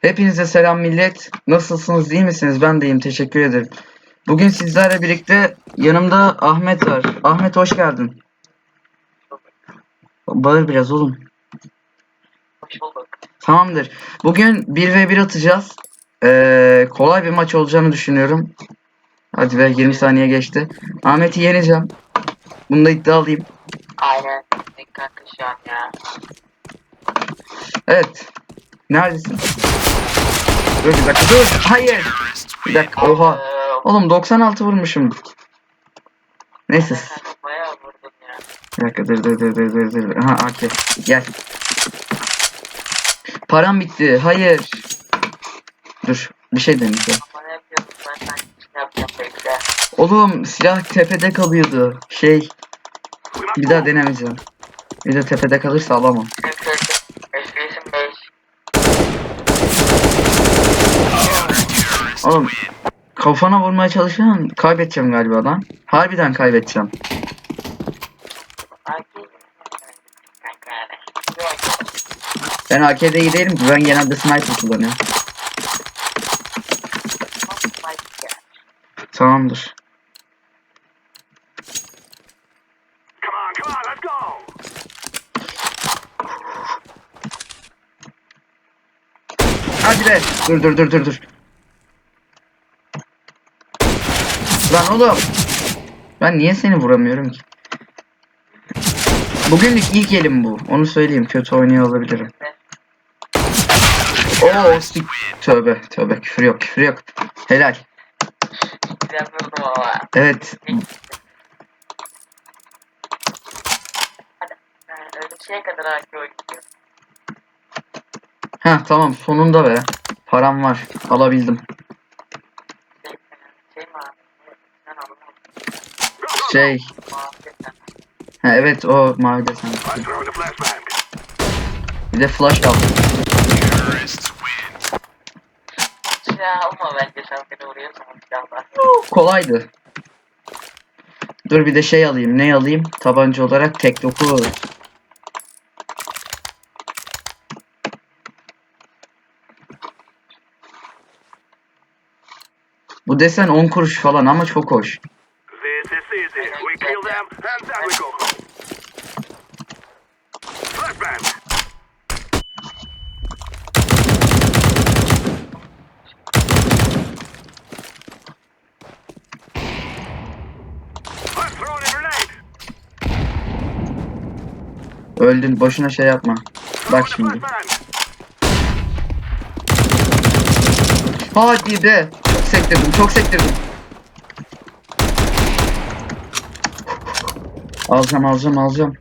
Hepinize selam millet. Nasılsınız, iyi misiniz? Ben de iyiyim, teşekkür ederim. Bugün sizlerle birlikte yanımda Ahmet var. Ahmet hoş geldin. Bağır biraz oğlum. Hoş bulduk. Tamamdır. Bugün 1v1 atacağız. Ee, kolay bir maç olacağını düşünüyorum. Hadi be 20 saniye geçti. Ahmet'i yeneceğim. Bunda iddialıyım. Aynen. Ne kanka şu an ya. Evet. Neredesin? Dur bir dakika dur. Hayır. Bir dakika oha. Oğlum 96 vurmuşum. Neyse. Bir dakika dur dur dur dur dur dur. Aha AK. Gel. Param bitti. Hayır. Dur. Bir şey deneyeceğim. Oğlum silah tepede kalıyordu. Şey. Bir daha denemeyeceğim. Bir de tepede kalırsa alamam. FPS'im Oğlum kafana vurmaya çalışıyorum. Kaybedeceğim galiba lan. Harbiden kaybedeceğim. Ben AK'de iyi ki. Ben genelde sniper kullanıyorum. Tamamdır. Hadi be. Dur dur dur dur dur. Lan oğlum. Ben niye seni vuramıyorum ki? Bugünlük ilk elim bu. Onu söyleyeyim. Kötü oynuyor olabilirim. Oo, sik. Tövbe tövbe küfür yok küfür yok. Helal. Evet. Ha tamam sonunda be. Param var. Alabildim. Şey, şey mi abi? Sen anlamadın. Şey. Ha, evet o mavi desen. Bir de flash aldım. Kolaydı. Dur bir de şey alayım. Ne alayım? Tabanca olarak tek doku. Bu desen 10 kuruş falan ama çok hoş. And then we go. Flashbang! Öldün. Boşuna şey yapma. Bak şimdi. Hadi be. Çok sektirdim. Çok sektirdim. Alacağım alacağım alacağım.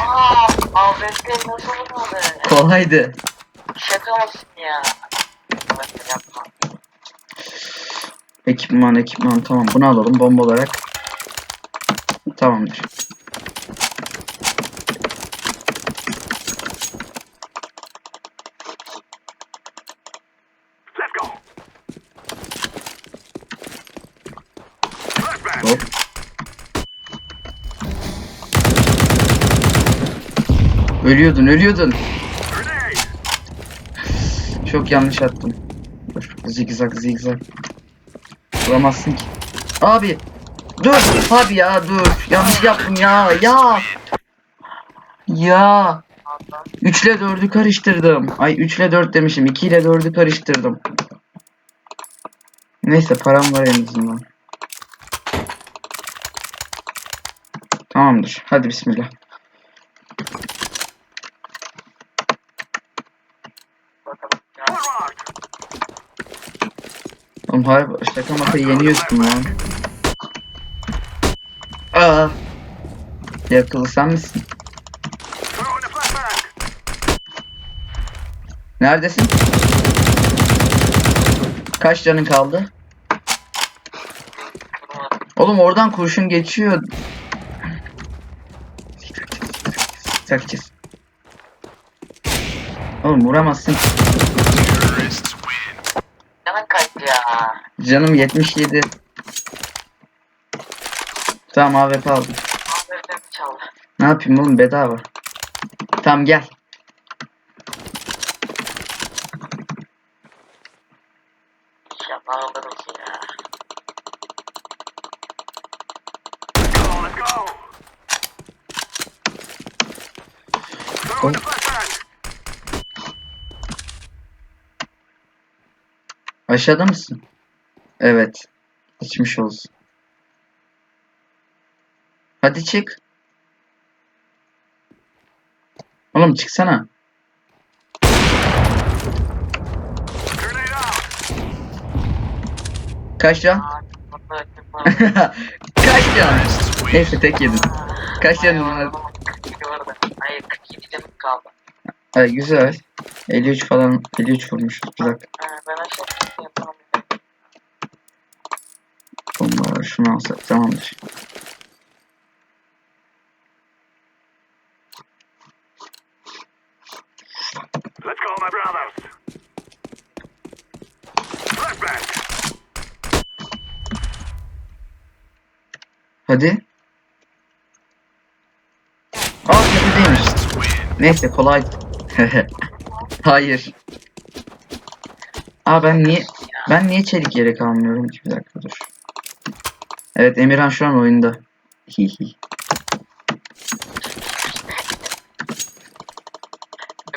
Aaa! AWP nasıl vurmadı? Kolaydı. Şaka olsun ya. Yapma. Ekipman ekipman tamam bunu alalım bomba olarak. Tamamdır. Let's go! Flashbang! Hop. Ölüyordun ölüyordun. Çok yanlış attım. Zigzag zigzag. Vuramazsın ki. Abi. Dur abi ya dur. Yanlış yaptım ya ya. Ya. Allah. 3 ile 4'ü karıştırdım. Ay 3 ile 4 demişim. 2 ile 4'ü karıştırdım. Neyse param var en azından. Tamamdır. Hadi bismillah. Bakalım. Ya. Forward! Oğlum harbi şaka maka yeniyorsun lan. Aa. Yakılı sen! Neredesin? Kaç canın kaldı? Oğlum oradan kurşun geçiyor. Sakçız. Oğlum vuramazsın ya. Canım 77. Tamam AWP aldım. AWP çaldı. Ne yapayım oğlum bedava. Tamam gel. Ya bağladım ki ya. Oh. Aşağıda mısın? Evet. Geçmiş olsun. Hadi çık. Oğlum çıksana. Kaç can? Kaç can? Neyse tek yedim. Kaç Ay, canın var? adamın 42 vardı. Hayır 47 canım kaldı. Ay güzel. 53 falan 53 vurmuşuz. Bir dakika. Ben aşağı yapamam. Şunu alsak tamamdır. Let's go, my brothers. Flashbang. Hadi. Aa tepedeymiş. Neyse kolay. Hayır. Aa ben niye ben niye çelik yelek almıyorum ki bir dakika dur. Evet Emirhan şu an oyunda. Hihi.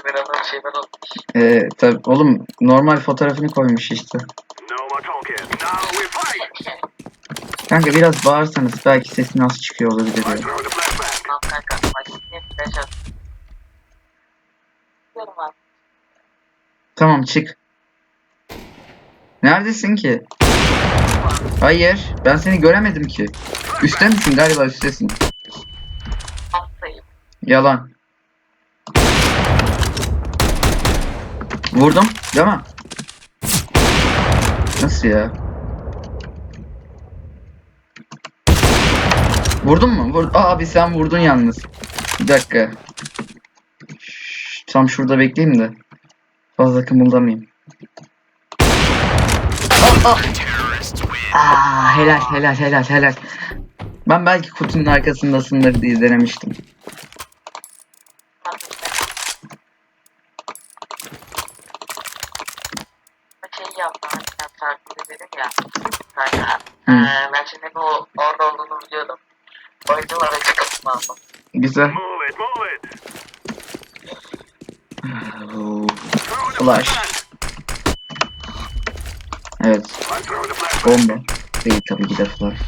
Bir adam şeyler olmuş. Ee, tabi oğlum normal fotoğrafını koymuş işte. Kanka biraz bağırsanız belki sesin az çıkıyor olabilir ya. Tamam çık. Neredesin ki? Hayır ben seni göremedim ki. Üste misin galiba üstesin. Yalan. Vurdum, değil mi? Nasıl ya? Vurdun mu? Vur abi sen vurdun yalnız. Bir dakika. Şşş, tam şurada bekleyeyim de. Fazla kımıldamayayım. Aa, aa. Aa, helal helal helal helal. Ben belki kutunun arkasındasındır diye denemiştim. yaptım. Ben şimdi bu orada olduğunu biliyordum. Oyunculara çıkıp aldım. Güzel. Move it, move it. Flash. Evet. Bomba. Değil tabii ki de flash.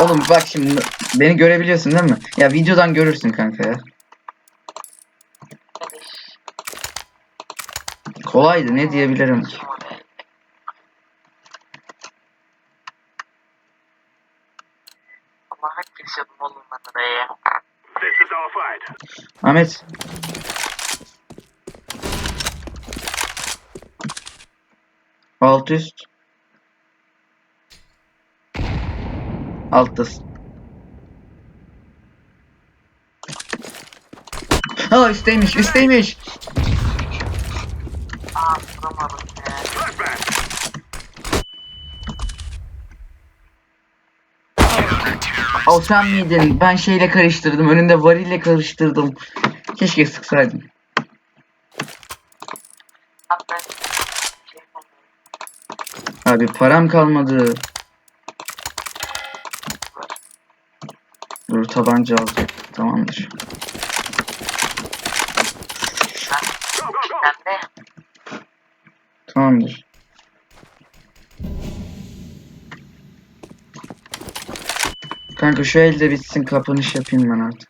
Oğlum bak şimdi beni görebiliyorsun değil mi? Ya videodan görürsün kanka ya. Kolaydı ne diyebilirim ki? Kesiyordum oğlum ben oraya. Ahmet. Alt üst. Alttasın. Aa üstteymiş üstteymiş. Aa vuramadım ya. Flashbang. O sen miydin? Ben şeyle karıştırdım. Önünde varille karıştırdım. Keşke sıksaydım. Abi param kalmadı. Dur tabanca alacağım. Tamamdır. Tamamdır. Kanka şu elde bitsin kapanış yapayım ben artık.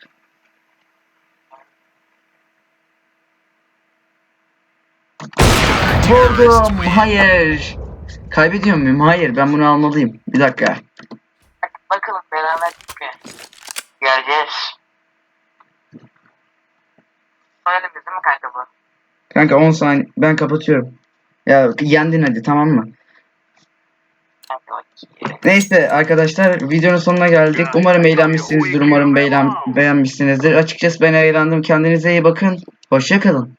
Vurdum. Hayır. Kaybediyor muyum? Hayır. Ben bunu almalıyım. Bir dakika. bakalım beraber mi? Göreceğiz. Öyle değil mi kanka bu? Kanka 10 saniye. Ben kapatıyorum. Ya yendin hadi tamam mı? Neyse arkadaşlar videonun sonuna geldik. Umarım eğlenmişsinizdir. Umarım beğen beğenmişsinizdir. Açıkçası ben eğlendim. Kendinize iyi bakın. Hoşçakalın.